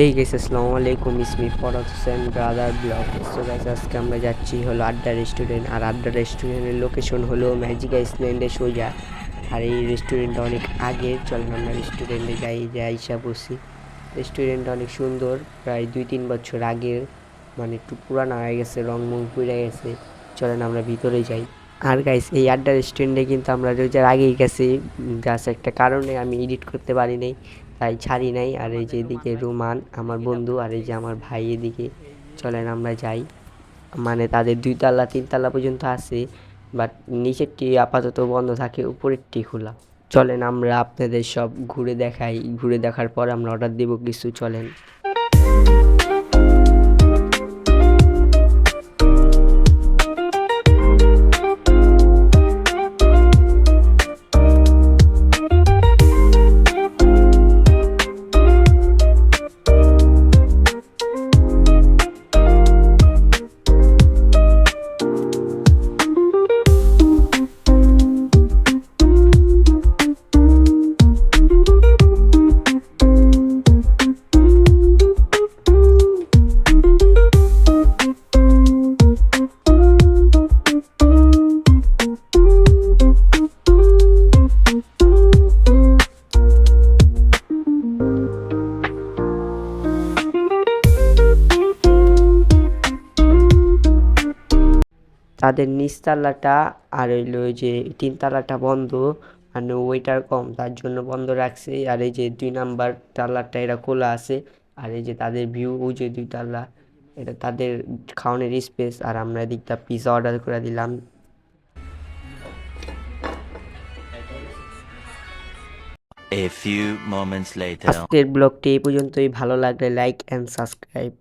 হেই গেছে আসসালামু আলাইকুম ইসমি Farhat Hossain brother blog so guys আজকে আমরা যাচ্ছি হলো আড্ডা রেস্টুরেন্ট আর আড্ডা রেস্টুরেন্টের লোকেশন হলো ম্যাজিক আইসল্যান্ডে সোজা। আর এই রেস্টুরেন্টটা অনেক আগে, চলেন আমরা রেস্টুরেন্টে যাই, যে আইসা বসি। রেস্টুরেন্টটা অনেক সুন্দর, প্রায় দুই তিন বছর আগের মানে একটু পুরানো হয়ে গেছে রং মং পুড়ে গেছে। চলেন আমরা ভিতরে যাই। আর গাইস এই আড্ডা রেস্টুরেন্টে কিন্তু আমরা রোজার আগেই গেছি। জাস্ট একটা কারণে আমি এডিট করতে পারি নাই, তাই ছাড়ি নাই। আর এই যে এদিকে রুমান, আমার বন্ধু, আর এই যে আমার ভাই এদিকে, চলেন আমরা যাই। মানে তাদের দুই তালা তিন তালা পর্যন্ত আছে বাট নিচেরটি আপাতত বন্ধ থাকে, উপরেরটি খোলা। চলেন আমরা আপনাদের সব ঘুরে দেখাই। ঘুরে দেখার পর আমরা অর্ডার দেবো কিছু, চলেন। তাদের নিচতলাটা আর হইল ওই যে তিনতলাটা বন্ধ মানে ওয়েটার কম তার জন্য বন্ধ রাখছে। আর এই যে দুই নাম্বার তালাটা এটা খোলা আছে আর এই যে তাদের ভিউ ওই যে দুই তালা এটা তাদের খাওয়ানোর স্পেস আর আমরা এদিকটা পিৎজা অর্ডার করে দিলাম। A few moments later. আজকের ব্লগটি এই পর্যন্তই। ভালো লাগলে লাইক অ্যান্ড সাবস্ক্রাইব